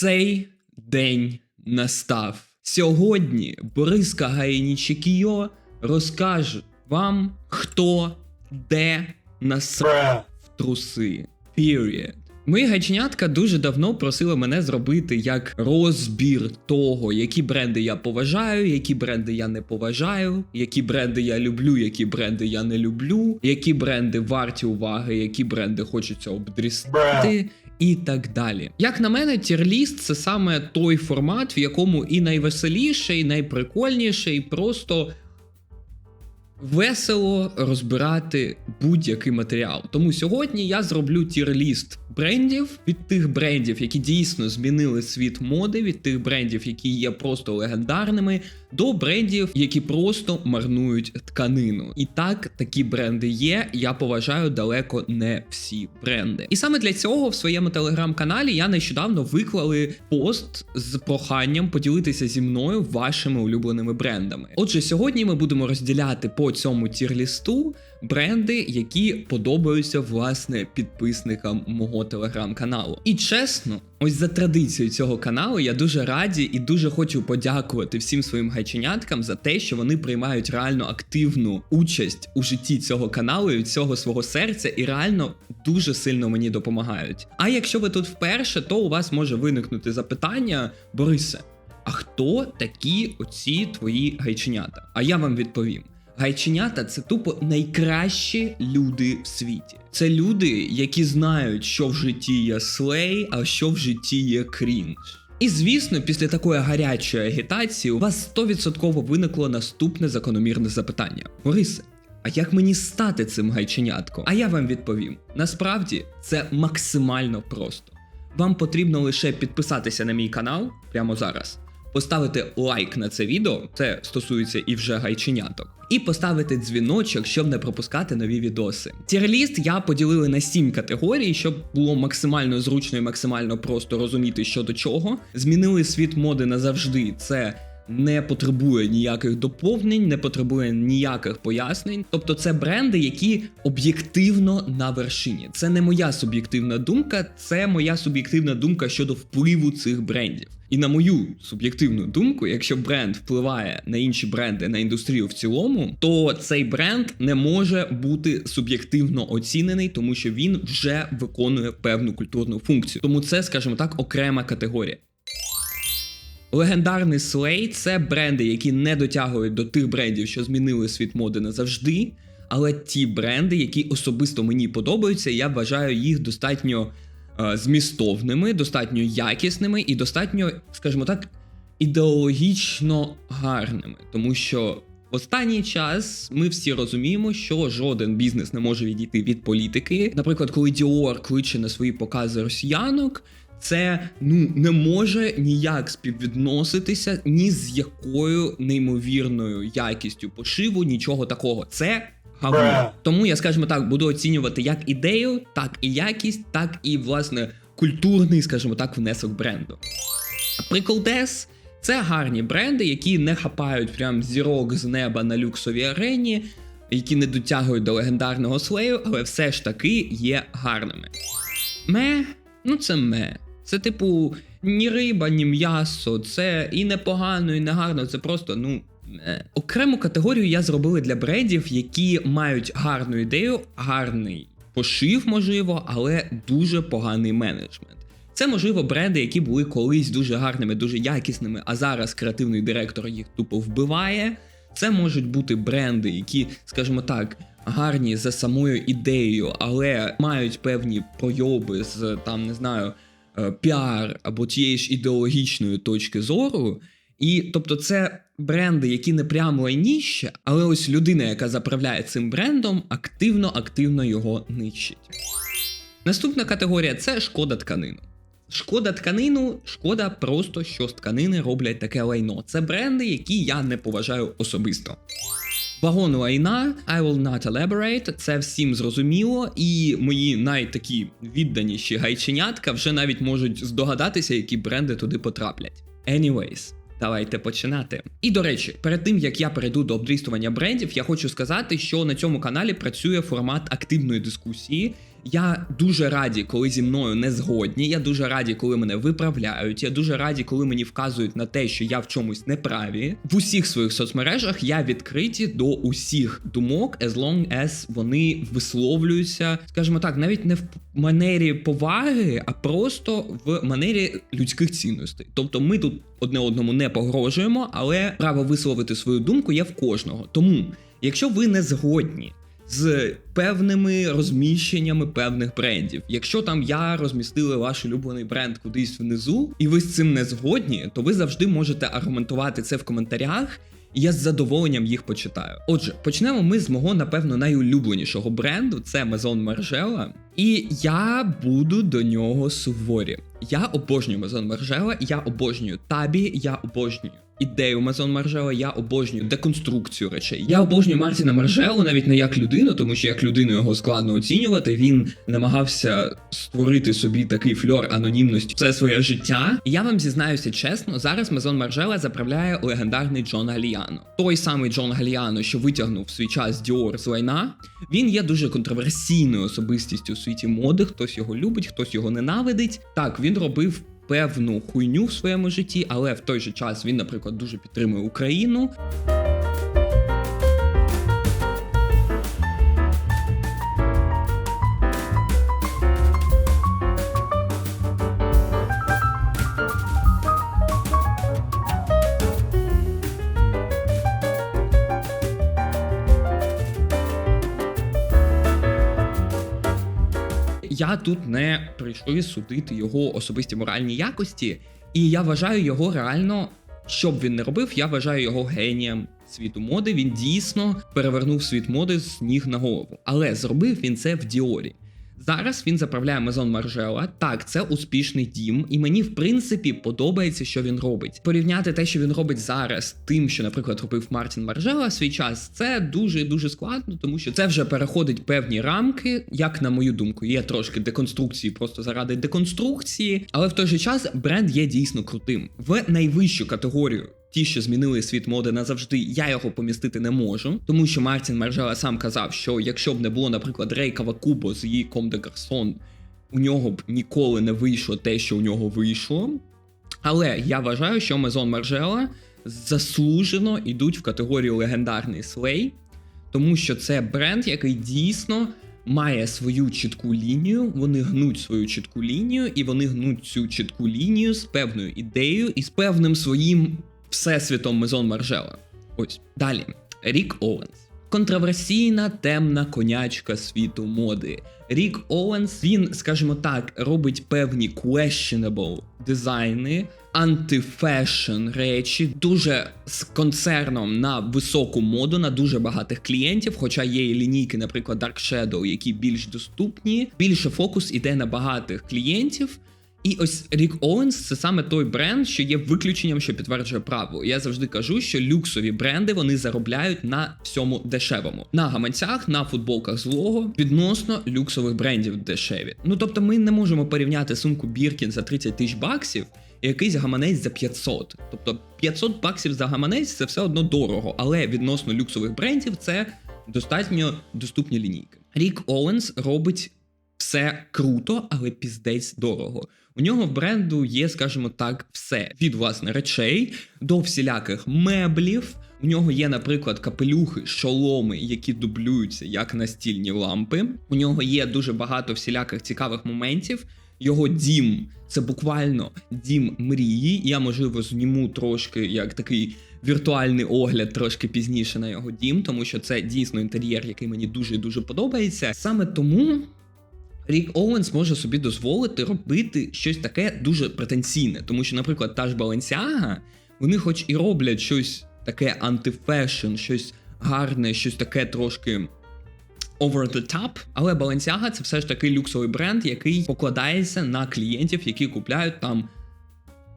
Цей день настав. Сьогодні Борис Кагаїнічекіо розкаже вам, хто де насрав в труси. Period. Мої гайченятка дуже давно просили мене зробити як розбір того, які бренди я поважаю, які бренди я не поважаю, які бренди я люблю, які бренди я не люблю, які бренди варті уваги, які бренди хочеться обдрістити. І так далі. Як на мене, тірліст це саме той формат, в якому і найвеселіше, і найприкольніше, і просто весело розбирати будь-який матеріал. Тому сьогодні я зроблю тір-ліст брендів від тих брендів, які дійсно змінили світ моди, від тих брендів, які є просто легендарними, до брендів, які просто марнують тканину. І так, такі бренди є. Я поважаю далеко не всі бренди. І саме для цього в своєму телеграм-каналі я нещодавно виклали пост з проханням поділитися зі мною вашими улюбленими брендами. Отже, сьогодні ми будемо розділяти по цьому тір-лісту бренди, які подобаються власне підписникам мого телеграм-каналу. І чесно, ось за традицією цього каналу я дуже раді і дуже хочу подякувати всім своїм гайченяткам за те, що вони приймають реально активну участь у житті цього каналу і цього свого серця, і реально дуже сильно мені допомагають. А якщо ви тут вперше, то у вас може виникнути запитання, Борисе. А хто такі оці твої гайченята? А я вам відповім. Гайченята це тупо найкращі люди в світі. Це люди, які знають, що в житті є слей, а що в житті є крінж. І звісно, після такої гарячої агітації у вас 100% виникло наступне закономірне запитання: Борисе, а як мені стати цим гайченятком? А я вам відповім: насправді це максимально просто. Вам потрібно лише підписатися на мій канал прямо зараз поставити лайк на це відео, це стосується і вже гайченяток, і поставити дзвіночок, щоб не пропускати нові відоси. Тірліст я поділили на сім категорій, щоб було максимально зручно і максимально просто розуміти, що до чого. Змінили світ моди назавжди. Це. Не потребує ніяких доповнень, не потребує ніяких пояснень. Тобто, це бренди, які об'єктивно на вершині. Це не моя суб'єктивна думка, це моя суб'єктивна думка щодо впливу цих брендів. І на мою суб'єктивну думку, якщо бренд впливає на інші бренди на індустрію в цілому, то цей бренд не може бути суб'єктивно оцінений, тому що він вже виконує певну культурну функцію. Тому це, скажімо так, окрема категорія. Легендарний слей це бренди, які не дотягують до тих брендів, що змінили світ моди назавжди. Але ті бренди, які особисто мені подобаються, я вважаю їх достатньо змістовними, достатньо якісними і достатньо, скажімо так, ідеологічно гарними. Тому що в останній час ми всі розуміємо, що жоден бізнес не може відійти від політики. Наприклад, коли Dior кличе на свої покази росіянок. Це ну не може ніяк співвідноситися ні з якою неймовірною якістю пошиву, нічого такого. Це говно. Тому я, скажімо так, буду оцінювати як ідею, так і якість, так і власне культурний, скажімо так, внесок бренду. Приколдес це гарні бренди, які не хапають прям зірок з неба на люксовій арені, які не дотягують до легендарного слею, але все ж таки є гарними. Ме, ну це ме. Це, типу, ні риба, ні м'ясо, це і непогано, і не гарно, це просто, ну. Не. Окрему категорію я зробили для брендів, які мають гарну ідею, гарний пошив, можливо, але дуже поганий менеджмент. Це, можливо, бренди, які були колись дуже гарними, дуже якісними, а зараз креативний директор їх тупо вбиває. Це можуть бути бренди, які, скажімо так, гарні за самою ідеєю, але мають певні пройоби з там, не знаю. Е, піар або тієї ж ідеологічної точки зору. І тобто, це бренди, які не прямо лайніще, але ось людина, яка заправляє цим брендом, активно-активно його нищить. Наступна категорія це шкода тканину. Шкода тканину, шкода просто, що з тканини роблять таке лайно. Це бренди, які я не поважаю особисто. Вагон лайна, I will not elaborate, це всім зрозуміло, і мої найтакі відданіші гайченятка вже навіть можуть здогадатися, які бренди туди потраплять. Anyways. Давайте починати. І до речі, перед тим як я перейду до обдрістування брендів, я хочу сказати, що на цьому каналі працює формат активної дискусії, Я дуже раді, коли зі мною не згодні. Я дуже раді, коли мене виправляють. Я дуже раді, коли мені вказують на те, що я в чомусь неправі. В усіх своїх соцмережах я відкриті до усіх думок, as long as вони висловлюються, скажімо так, навіть не в манері поваги, а просто в манері людських цінностей. Тобто, ми тут одне одному не погрожуємо, але право висловити свою думку є в кожного. Тому, якщо ви не згодні з певними розміщеннями певних брендів. Якщо там я розмістила ваш улюблений бренд кудись внизу, і ви з цим не згодні, то ви завжди можете аргументувати це в коментарях. І я з задоволенням їх почитаю. Отже, почнемо ми з мого, напевно, найулюбленішого бренду це Maison Margiela. І я буду до нього суворі. Я обожнюю Maison Margiela, я обожнюю табі, я обожнюю ідею Мазон Маржела, я обожнюю деконструкцію речей. Я обожнюю Мартіна Маржелу навіть не як людину, тому що як людину його складно оцінювати. Він намагався створити собі такий фльор анонімності все своє життя. Я вам зізнаюся чесно, зараз Мазон Маржела заправляє легендарний Джон Галіано. Той самий Джон Галіано, що витягнув свій час Діор з лайна. Він є дуже контроверсійною особистістю у світі моди. Хтось його любить, хтось його ненавидить. Так, він робив певну хуйню в своєму житті, але в той же час він, наприклад, дуже підтримує Україну. Я тут не прийшов судити його особисті моральні якості, і я вважаю його реально, що б він не робив, я вважаю його генієм світу моди. Він дійсно перевернув світ моди з ніг на голову. Але зробив він це в Діорі. Зараз він заправляє Мазон Маржела. Так, це успішний дім, і мені в принципі подобається, що він робить. Порівняти те, що він робить зараз, тим, що, наприклад, робив Мартін Маржела свій час, це дуже дуже складно, тому що це вже переходить певні рамки. Як на мою думку, є трошки деконструкції, просто заради деконструкції, але в той же час бренд є дійсно крутим в найвищу категорію ті, що змінили світ моди назавжди, я його помістити не можу, тому що Мартін Маржела сам казав, що якщо б не було, наприклад, Рейкава Кубо з її Ком де Гарсон, у нього б ніколи не вийшло те, що у нього вийшло. Але я вважаю, що Мезон Маржела заслужено йдуть в категорію легендарний слей, тому що це бренд, який дійсно має свою чітку лінію, вони гнуть свою чітку лінію, і вони гнуть цю чітку лінію з певною ідеєю і з певним своїм всесвітом Мезон Маржела. Ось далі. Рік Оуенс. Контроверсійна темна конячка світу моди. Рік Оуенс, він, скажімо так, робить певні questionable дизайни, антифешн речі, дуже з концерном на високу моду, на дуже багатих клієнтів. Хоча є і лінійки, наприклад, Dark Shadow, які більш доступні. Більше фокус іде на багатих клієнтів. І ось Рік Оуенс це саме той бренд, що є виключенням, що підтверджує право. Я завжди кажу, що люксові бренди вони заробляють на всьому дешевому, на гаманцях, на футболках злого відносно люксових брендів дешеві. Ну тобто, ми не можемо порівняти сумку Біркін за 30 тисяч баксів. і Якийсь гаманець за 500. Тобто 500 баксів за гаманець це все одно дорого, але відносно люксових брендів це достатньо доступні лінійки. Рік Оуенс робить все круто, але піздець дорого. У нього в бренду є, скажімо так, все від власне речей до всіляких меблів. У нього є, наприклад, капелюхи, шоломи, які дублюються як настільні лампи. У нього є дуже багато всіляких цікавих моментів. Його дім це буквально дім мрії. Я можливо зніму трошки як такий віртуальний огляд трошки пізніше на його дім, тому що це дійсно інтер'єр, який мені дуже дуже подобається. Саме тому. Рік Оуенс може собі дозволити робити щось таке дуже претенційне, тому що, наприклад, та ж Balenciaga, вони хоч і роблять щось таке антифешн, щось гарне, щось таке трошки over the top, але Balenciaga це все ж таки люксовий бренд, який покладається на клієнтів, які купляють там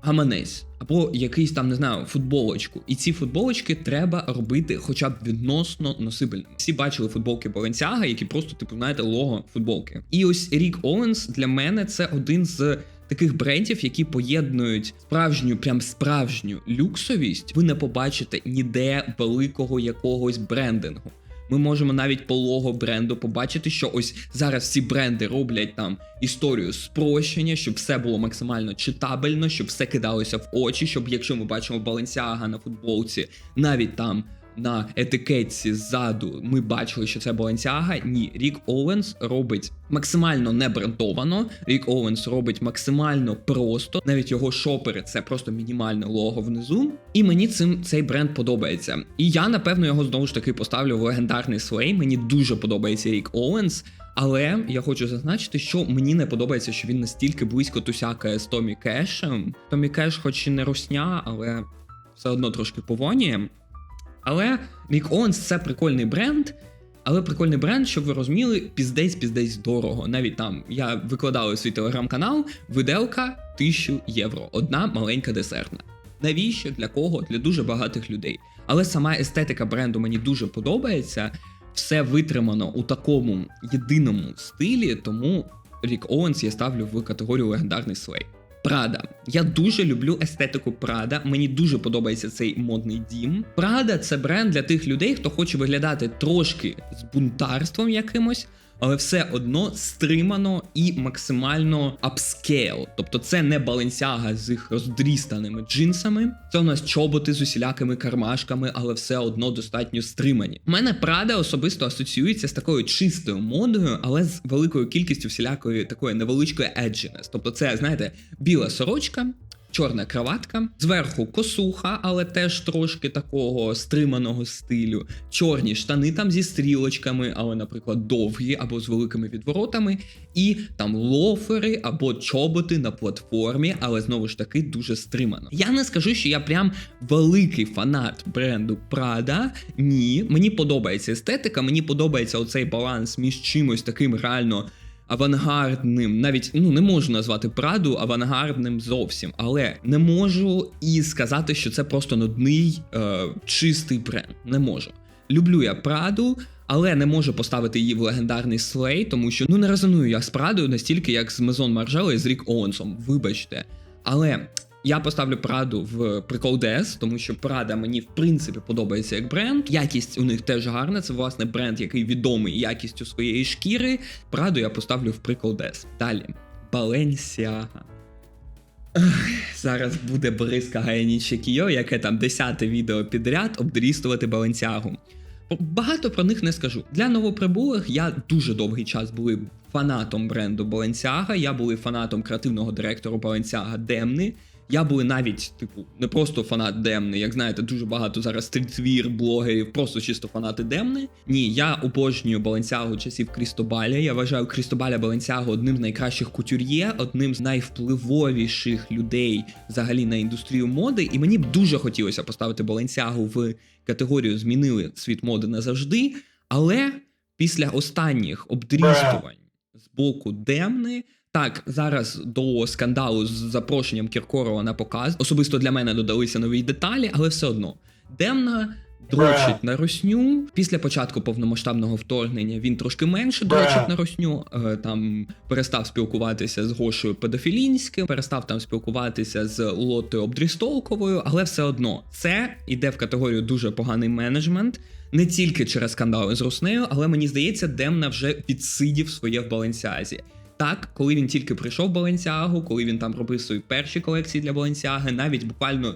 гаманець або якийсь там не знаю футболочку. І ці футболочки треба робити, хоча б відносно носибельними. Всі бачили футболки Balenciaga, які просто типу знаєте лого футболки. І ось Рік Оуенс для мене це один з. Таких брендів, які поєднують справжню, прям справжню люксовість, ви не побачите ніде великого якогось брендингу. Ми можемо навіть по лого бренду побачити, що ось зараз всі бренди роблять там історію спрощення, щоб все було максимально читабельно, щоб все кидалося в очі, щоб якщо ми бачимо Balenciaga на футболці, навіть там. На етикетці ззаду ми бачили, що це Balenciaga. Ні, Рік Оуенс робить максимально не брендовано. Рік Оуенс робить максимально просто. Навіть його шопери це просто мінімальне лого внизу. І мені цим цей бренд подобається. І я напевно його знову ж таки поставлю в легендарний слей. Мені дуже подобається Рік Оуенс. Але я хочу зазначити, що мені не подобається, що він настільки близько тусякає з Томі Кешем. Томі Кеш, хоч і не росня, але все одно трошки повонює. Але Рік Оуенс це прикольний бренд. Але прикольний бренд, щоб ви розуміли, піздець піздець дорого. Навіть там я викладав свій телеграм-канал, виделка 1000 євро. Одна маленька десертна. Навіщо? Для кого? Для дуже багатих людей. Але сама естетика бренду мені дуже подобається. Все витримано у такому єдиному стилі, тому Рік Оуенс я ставлю в категорію легендарний слей. Прада. Я дуже люблю естетику Прада. Мені дуже подобається цей модний дім. Прада це бренд для тих людей, хто хоче виглядати трошки з бунтарством якимось, але все одно стримано і максимально апскейл. Тобто це не Balenciaga з їх роздрістаними джинсами. Це у нас чоботи з усілякими кармашками, але все одно достатньо стримані. У мене Прада особисто асоціюється з такою чистою модою, але з великою кількістю всілякої такої невеличкої еджінес. Тобто, це, знаєте, біла сорочка. Чорна краватка, зверху косуха, але теж трошки такого стриманого стилю. Чорні штани там зі стрілочками, але, наприклад, довгі або з великими відворотами, і там лофери або чоботи на платформі, але знову ж таки дуже стримано. Я не скажу, що я прям великий фанат бренду Prada. Ні, мені подобається естетика, мені подобається оцей баланс між чимось таким реально авангардним, навіть ну не можу назвати Праду авангардним зовсім, але не можу і сказати, що це просто нудний е, чистий бренд. Не можу. Люблю я Праду, але не можу поставити її в легендарний слей, тому що ну не резоную я з Прадою настільки, як з Мезон Маржела і з Рік Оуенсом. Вибачте. Але я поставлю Праду в прикол DS, тому що Прада мені в принципі подобається як бренд. Якість у них теж гарна. Це власне бренд, який відомий якістю своєї шкіри. Праду я поставлю в прикол DS. Далі. Ах, Зараз буде бризка Гаяніче Кіо, яке там десяте відео підряд обдрістувати Баленсіагу. Багато про них не скажу. Для новоприбулих я дуже довгий час був фанатом бренду Balenciaga, я був фанатом креативного директора Balenciaga Демни. Я був навіть, типу, не просто фанат Демни, як знаєте, дуже багато зараз стрітвір, блогерів, просто чисто фанати Демни. Ні, я обожнюю Баленсягу часів Крістобаля. Я вважаю Крістобаля Баленсягу одним з найкращих кутюр'є, одним з найвпливовіших людей взагалі на індустрію моди. І мені б дуже хотілося поставити Баленсягу в категорію Змінили світ моди назавжди. Але після останніх обдрістувань з боку Демни. Так, зараз до скандалу з запрошенням Кіркорова на показ. Особисто для мене додалися нові деталі, але все одно. Демна дрочить на росню. Після початку повномасштабного вторгнення він трошки менше дрочить на росню. Е, Там перестав спілкуватися з Гошою Педофілінським, перестав там спілкуватися з Лотою Обдрістолковою, але все одно це йде в категорію дуже поганий менеджмент. Не тільки через скандали з Руснею, але мені здається, Демна вже підсидів своє в Баленсіазі. Так, коли він тільки прийшов в Баленсіагу, коли він там робив свої перші колекції для Баленсіаги, навіть буквально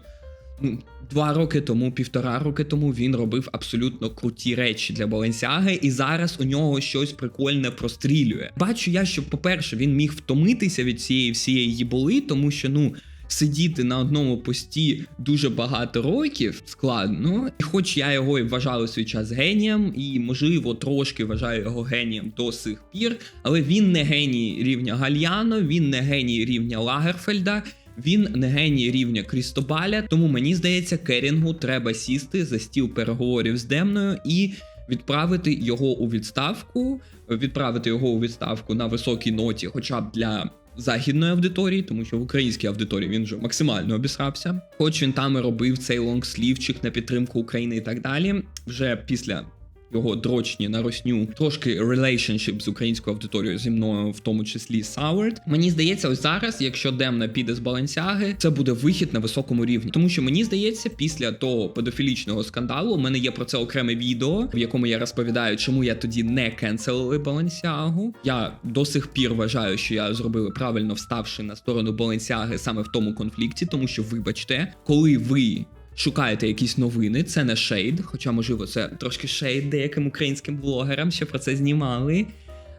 ну, два роки тому, півтора роки тому він робив абсолютно круті речі для Баленсіаги, і зараз у нього щось прикольне прострілює. Бачу я, що, по-перше, він міг втомитися від цієї всієї їболи, тому що, ну. Сидіти на одному пості дуже багато років складно, і хоч я його і вважав у свій час генієм, і можливо трошки вважаю його генієм до сих пір, але він не геній рівня Гальяно, він не геній рівня Лагерфельда, він не геній рівня Крістобаля. Тому мені здається, Керінгу треба сісти за стіл переговорів з Демною і відправити його у відставку, відправити його у відставку на високій ноті, хоча б для західної аудиторії, тому що в українській аудиторії він вже максимально обісрався. Хоч він там і робив цей лонгслівчик на підтримку України і так далі. Вже після його дрочні на росню, трошки relationship з українською аудиторією зі мною, в тому числі Soured. Мені здається, ось зараз, якщо Демна піде з Балансяги, це буде вихід на високому рівні. Тому що мені здається, після того педофілічного скандалу у мене є про це окреме відео, в якому я розповідаю, чому я тоді не кенселили Балансягу. Я до сих пір вважаю, що я зробив правильно вставши на сторону Балансяги саме в тому конфлікті, тому що, вибачте, коли ви шукаєте якісь новини, це не шейд, хоча, можливо, це трошки шейд деяким українським блогерам, що про це знімали.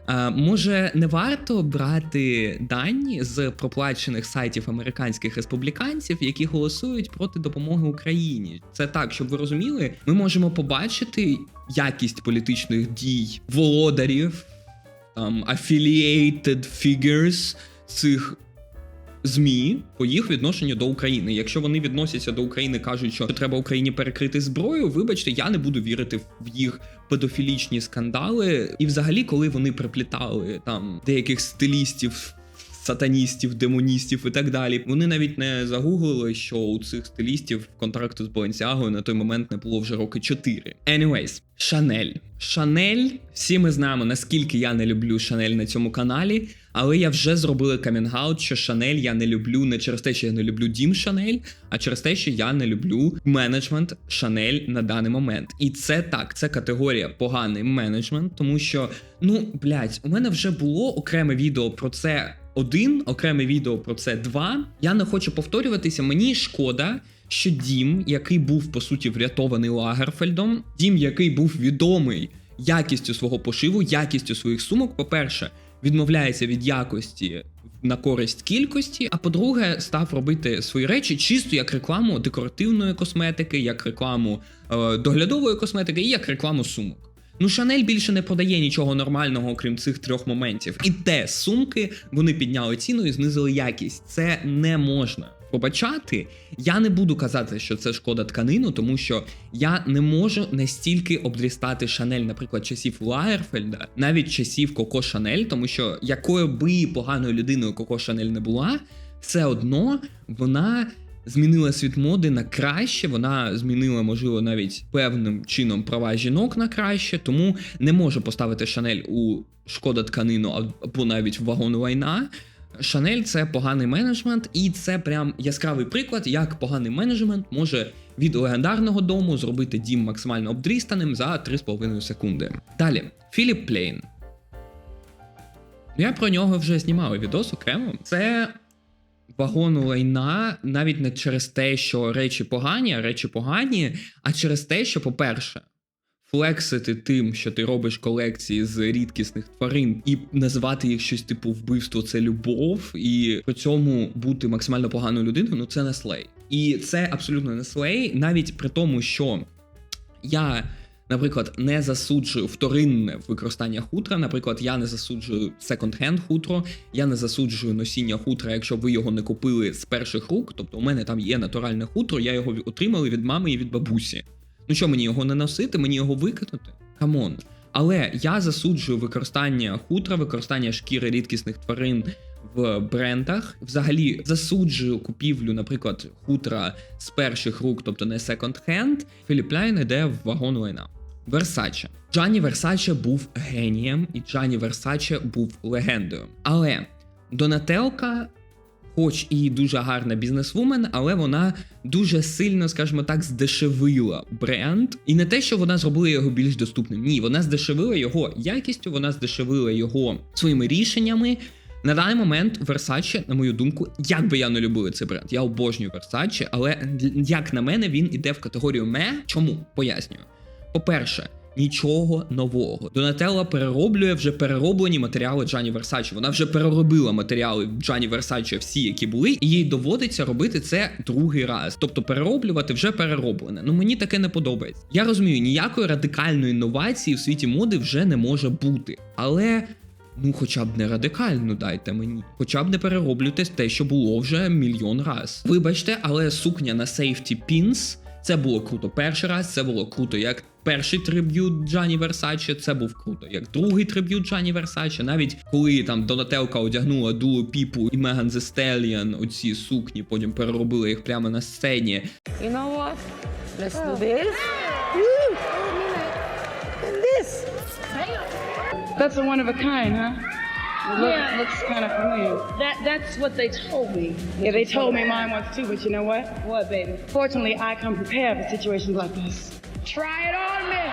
А, може, не варто брати дані з проплачених сайтів американських республіканців, які голосують проти допомоги Україні. Це так, щоб ви розуміли, ми можемо побачити якість політичних дій володарів, там affiliated figures цих ЗМІ по їх відношенню до України. Якщо вони відносяться до України, кажуть, що треба Україні перекрити зброю. Вибачте, я не буду вірити в їх педофілічні скандали. І взагалі, коли вони приплітали там деяких стилістів. Сатаністів, демоністів і так далі. Вони навіть не загуглили, що у цих стилістів контракту з Balenciaga на той момент не було вже роки 4. Anyways, Шанель. Шанель, всі ми знаємо, наскільки я не люблю Шанель на цьому каналі, але я вже зробила камінгаут, що Шанель я не люблю не через те, що я не люблю дім Шанель, а через те, що я не люблю менеджмент Шанель на даний момент. І це так, це категорія поганий менеджмент, тому що, ну, блядь, у мене вже було окреме відео про це один, окреме відео про це два. Я не хочу повторюватися. Мені шкода, що дім, який був по суті врятований Лагерфельдом, дім, який був відомий якістю свого пошиву, якістю своїх сумок, по-перше, відмовляється від якості на користь кількості. А по-друге, став робити свої речі чисто як рекламу декоративної косметики, як рекламу е, доглядової косметики і як рекламу сумок. Ну, Шанель більше не продає нічого нормального, окрім цих трьох моментів. І те сумки вони підняли ціну і знизили якість. Це не можна побачати. Я не буду казати, що це шкода тканину, тому що я не можу настільки обдрістати Шанель, наприклад, часів Лагерфельда, навіть часів Коко Шанель, тому що якою би поганою людиною Коко Шанель не була, все одно вона змінила світ моди на краще. Вона змінила, можливо, навіть певним чином права жінок на краще, тому не можу поставити Шанель у шкода тканину або навіть в вагон лайна. Шанель це поганий менеджмент, і це прям яскравий приклад, як поганий менеджмент може від легендарного дому зробити дім максимально обдрістаним за 3,5 секунди. Далі, Філіп Плейн. Я про нього вже знімав відос окремо. Це вагон лайна навіть не через те, що речі погані, а речі погані, а через те, що, по-перше, флексити тим, що ти робиш колекції з рідкісних тварин, і називати їх щось типу вбивство це любов, і при цьому бути максимально поганою людиною, ну це не слей. І це абсолютно не слей, навіть при тому, що я. Наприклад, не засуджую вторинне використання хутра. Наприклад, я не засуджую секонд-хенд хутро, я не засуджую носіння хутра, якщо ви його не купили з перших рук. Тобто, у мене там є натуральне хутро, я його отримали від мами і від бабусі. Ну що, мені його не носити, мені його викинути? Камон. Але я засуджую використання хутра, використання шкіри рідкісних тварин в брендах. Взагалі засуджую купівлю, наприклад, хутра з перших рук, тобто не секонд-хенд. Філіп Ляйн йде в вагон лайна. Версаче. Джані Версаче був генієм, і Джані Версаче був легендою. Але Донателка, хоч і дуже гарна бізнесвумен, але вона дуже сильно, скажімо так, здешевила бренд. І не те, що вона зробила його більш доступним. Ні, вона здешевила його якістю, вона здешевила його своїми рішеннями. На даний момент Versace, на мою думку, як би я не любив цей бренд, я обожнюю Versace, але як на мене, він іде в категорію ме. Чому? Пояснюю. По-перше, нічого нового. Донателла перероблює вже перероблені матеріали Джані Версаче. Вона вже переробила матеріали Джані Версаче всі, які були, і їй доводиться робити це другий раз. Тобто перероблювати вже перероблене. Ну мені таке не подобається. Я розумію, ніякої радикальної інновації в світі моди вже не може бути. Але. Ну, хоча б не радикально дайте мені, хоча б не перероблюйте те, що було вже мільйон раз. Вибачте, але сукня на Safety Pins це було круто перший раз, це було круто як перший триб'ют Джані Версаче, це був круто, як другий триб'ют Джані Версаче. Навіть коли там Донателка одягнула Дулу Піпу і Меган Зе Стеліан оці сукні, потім переробили їх прямо на сцені. You know what? Let's do this. And That's a one of a kind, huh? It look, Yeah. looks kind of familiar. That that's what they told me. Yeah, they told me mine was too, but you know what? What, baby? Fortunately, I come prepared for situations like this. Try it on me.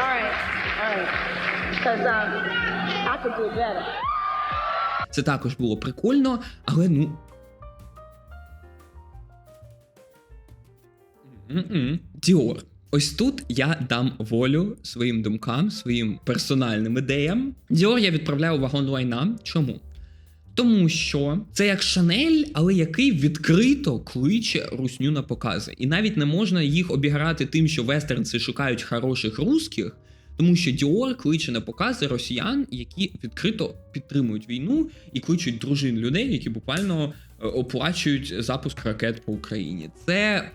all right, all right. Cause um, I could do better. Це також було прикольно, але ну. Діор. Ось тут я дам волю своїм думкам, своїм персональним ідеям. Діор я відправляю вагон лайна. Чому? Тому що це як Шанель, але який відкрито кличе русню на покази. І навіть не можна їх обіграти тим, що вестернці шукають хороших русських, тому що Діор кличе на покази росіян, які відкрито підтримують війну і кличуть дружин людей, які буквально е, оплачують запуск ракет по Україні. Це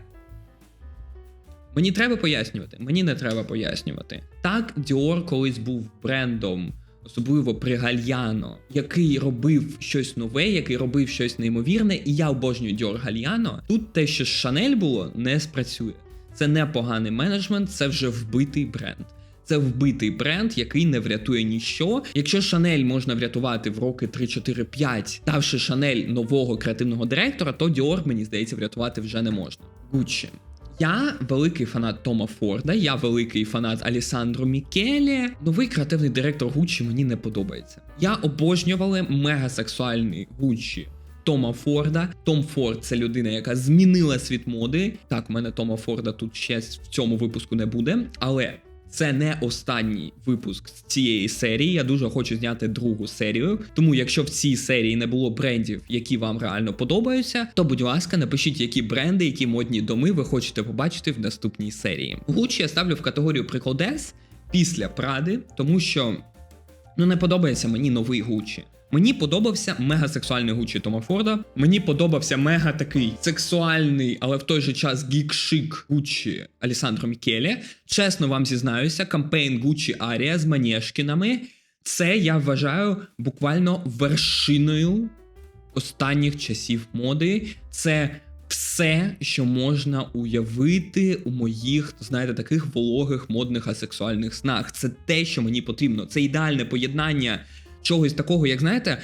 Мені треба пояснювати, мені не треба пояснювати. Так, Dior колись був брендом, особливо при Гальяно, який робив щось нове, який робив щось неймовірне, і я обожнюю Dior Гальяно. Тут те, що з Шанель було, не спрацює. Це не поганий менеджмент, це вже вбитий бренд. Це вбитий бренд, який не врятує ніщо. Якщо Шанель можна врятувати в роки 3, 4, 5, давши Шанель нового креативного директора, то Dior, мені здається, врятувати вже не можна. Гуччі. Я великий фанат Тома Форда, я великий фанат Алісандро Мікелі. Новий креативний директор Гуччі мені не подобається. Я обожнювала мегасексуальний Гуччі. Тома Форда. Том Форд це людина, яка змінила світ моди. Так, в мене Тома Форда тут ще в цьому випуску не буде, але це не останній випуск з цієї серії. Я дуже хочу зняти другу серію. Тому, якщо в цій серії не було брендів, які вам реально подобаються, то будь ласка, напишіть, які бренди, які модні доми ви хочете побачити в наступній серії. Гучі я ставлю в категорію прикладес після Пради, тому що ну не подобається мені новий Гуччі. Мені подобався мегасексуальний Гуччі Тома Форда. Мені подобався мега такий сексуальний, але в той же час гік-шик Гуччі Алісандро Мікелі. Чесно вам зізнаюся, кампейн Гуччі Арія з Манєшкінами. Це я вважаю буквально вершиною останніх часів моди. Це все, що можна уявити у моїх, знаєте, таких вологих модних асексуальних снах. Це те, що мені потрібно. Це ідеальне поєднання чогось такого, як знаєте.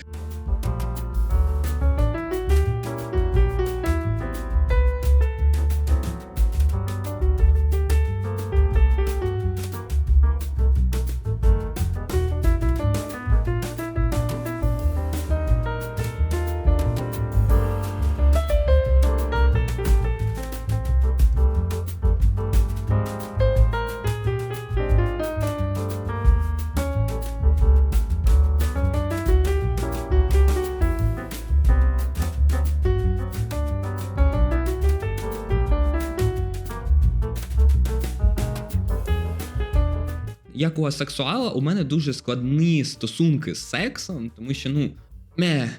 Як у асексуала, у мене дуже складні стосунки з сексом, тому що, ну, ме.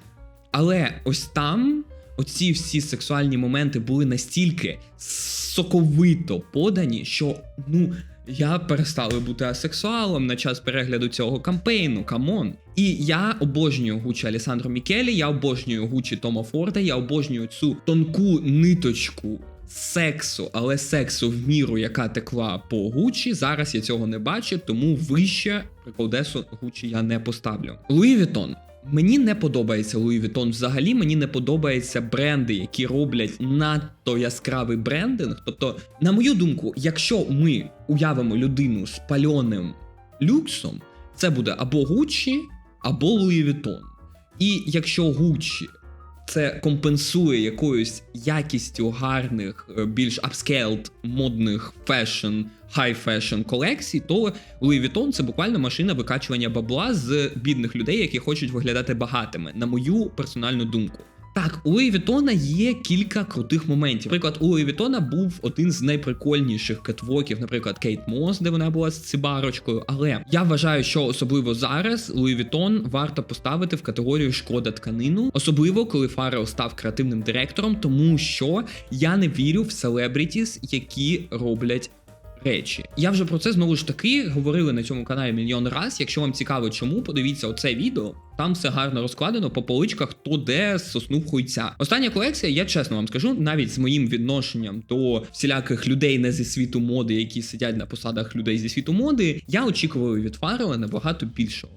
Але ось там оці всі сексуальні моменти були настільки соковито подані, що, ну. Я перестала бути асексуалом на час перегляду цього кампейну, камон. І я обожнюю Гучі Алісандро Мікелі, я обожнюю Гучі Тома Форда, я обожнюю цю тонку ниточку сексу, але сексу в міру, яка текла по Гучі. Зараз я цього не бачу, тому вище приколдесу Гучі я не поставлю. Луї Вітон. Мені не подобається Луї Вітон. Взагалі мені не подобаються бренди, які роблять надто яскравий брендинг. Тобто, на мою думку, якщо ми уявимо людину з пальоним люксом, це буде або Гуччі, або Луї Вітон. І якщо Гуччі це компенсує якоюсь якістю гарних, е, більш upscaled, модних фешн, хай фешн колекцій, то Louis Vuitton – це буквально машина викачування бабла з бідних людей, які хочуть виглядати багатими, на мою персональну думку. Так, у Вітона є кілька крутих моментів. Наприклад, у Луї Вітона був один з найприкольніших кетвоків, наприклад, Кейт Мос, де вона була з цибарочкою. Але я вважаю, що особливо зараз Луї Вітон варто поставити в категорію шкода тканину, особливо коли Фарел став креативним директором, тому що я не вірю в селебрітіс, які роблять речі. Я вже про це знову ж таки говорили на цьому каналі мільйон раз. Якщо вам цікаво, чому, подивіться оце відео. Там все гарно розкладено по поличках, хто де соснув хуйця. Остання колекція, я чесно вам скажу, навіть з моїм відношенням до всіляких людей не зі світу моди, які сидять на посадах людей зі світу моди, я очікував від Фаррела набагато більшого.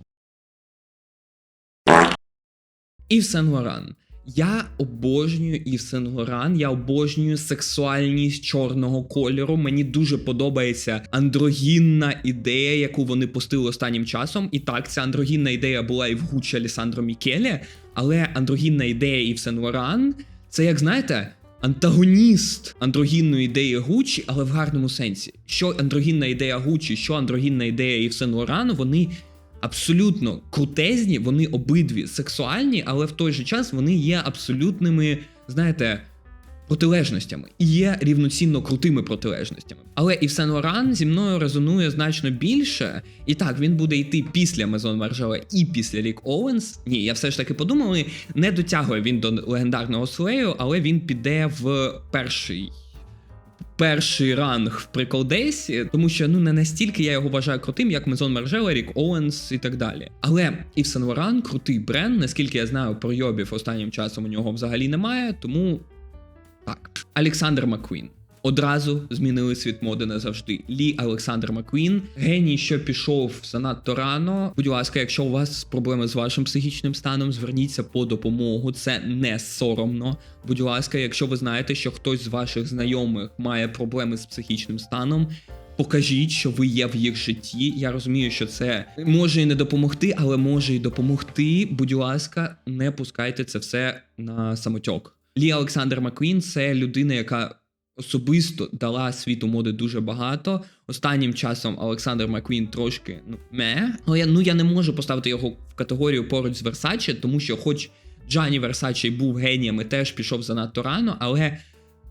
Ів Сен Лоран. Я обожнюю Ів Сен Лоран, я обожнюю сексуальність чорного кольору. Мені дуже подобається андрогінна ідея, яку вони пустили останнім часом. І так, ця андрогінна ідея була і в Гуччі Алісандро Мікеле, але андрогінна ідея Ів Сен Лоран це як знаєте. Антагоніст андрогінної ідеї Гуччі, але в гарному сенсі. Що андрогінна ідея Гуччі, що андрогінна ідея Ів Сен Лорану, вони абсолютно крутезні, вони обидві сексуальні, але в той же час вони є абсолютними, знаєте, протилежностями і є рівноцінно крутими протилежностями. Але Ів Сен Лоран зі мною резонує значно більше. І так, він буде йти після Мезон Маржела і після Рік Оуенс. Ні, я все ж таки подумав, не дотягує він до легендарного слею, але він піде в перший перший ранг в приколдейсі, тому що ну не настільки я його вважаю крутим, як Мезон Маржела, Рік Оуенс і так далі. Але і Лоран крутий бренд, наскільки я знаю, пройобів останнім часом у нього взагалі немає, тому так. Олександр Маккуін. Одразу змінили світ моди назавжди. Лі Олександр Маккуін, геній, що пішов занадто рано. Будь ласка, якщо у вас проблеми з вашим психічним станом, зверніться по допомогу. Це не соромно. Будь ласка, якщо ви знаєте, що хтось з ваших знайомих має проблеми з психічним станом. Покажіть, що ви є в їх житті. Я розумію, що це може і не допомогти, але може і допомогти. Будь ласка, не пускайте це все на самотьок. Лі Олександр Маккуін – це людина, яка особисто дала світу моди дуже багато. Останнім часом Олександр Маквін трошки ну ме. Але я, ну я не можу поставити його в категорію поруч з Версаче, тому що, хоч Джані Версаче був генієм теж пішов занадто рано, але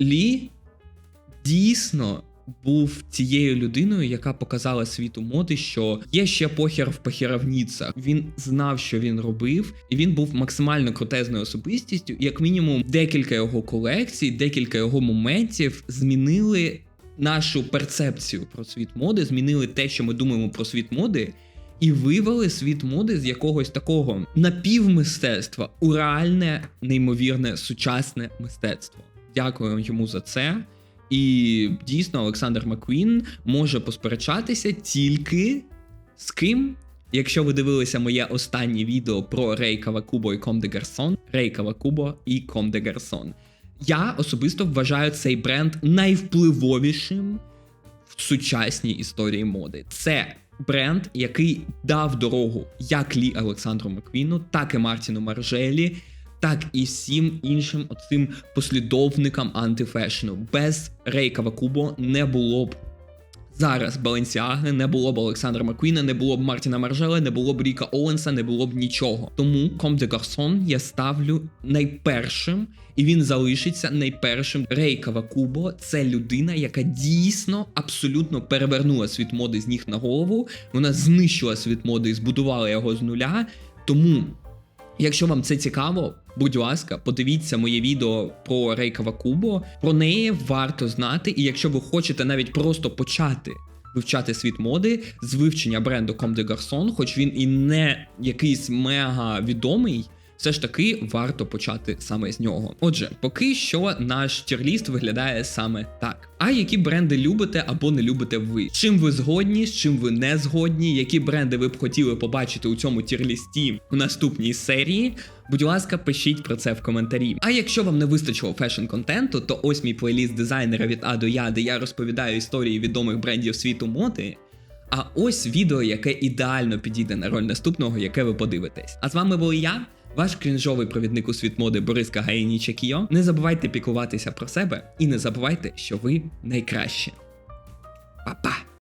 Лі дійсно був цією людиною, яка показала світу моди, що є ще похер в похеровніцах. Він знав, що він робив, і він був максимально крутезною особистістю. Як мінімум, декілька його колекцій, декілька його моментів змінили нашу перцепцію про світ моди, змінили те, що ми думаємо про світ моди. І вивели світ моди з якогось такого напівмистецтва у реальне, неймовірне, сучасне мистецтво. Дякую йому за це. І дійсно Олександр Маккуін може посперечатися тільки з ким. Якщо ви дивилися моє останнє відео про Рей Кавакубо і Ком де Гарсон, Рей Кавакубо і Ком де Гарсон. Я особисто вважаю цей бренд найвпливовішим в сучасній історії моди. Це бренд, який дав дорогу як Лі Олександру Маквіну, так і Мартіну Маржелі, так і всім іншим оцим послідовникам антифешну. Без Рей Кавакубо не було б зараз Баленсіаги, не було б Олександра Маквіна, не було б Мартіна Маржела, не було б Ріка Оуенса, не було б нічого. Тому Ком де Гарсон я ставлю найпершим, і він залишиться найпершим. Рей Кавакубо це людина, яка дійсно абсолютно перевернула світ моди з ніг на голову. Вона знищила світ моди і збудувала його з нуля. Тому. Якщо вам це цікаво, будь ласка, подивіться моє відео про Рей Кавакубо. Про неї варто знати. І якщо ви хочете навіть просто почати вивчати світ моди з вивчення бренду Comme des Garçons, хоч він і не якийсь мега відомий. Все ж таки варто почати саме з нього. Отже, поки що наш тірліст виглядає саме так. А які бренди любите або не любите ви? Чим ви згодні, з чим ви не згодні? Які бренди ви б хотіли побачити у цьому тірлісті у наступній серії? Будь ласка, пишіть про це в коментарі. А якщо вам не вистачило фешн контенту, то ось мій плейліст дизайнера від А до Я, де я розповідаю історії відомих брендів світу моди. А ось відео, яке ідеально підійде на роль наступного, яке ви подивитесь. А з вами був я, ваш крінжовий провідник у світ моди Борис Кагаїні. Не забувайте піклуватися про себе і не забувайте, що ви найкращі. Па-па!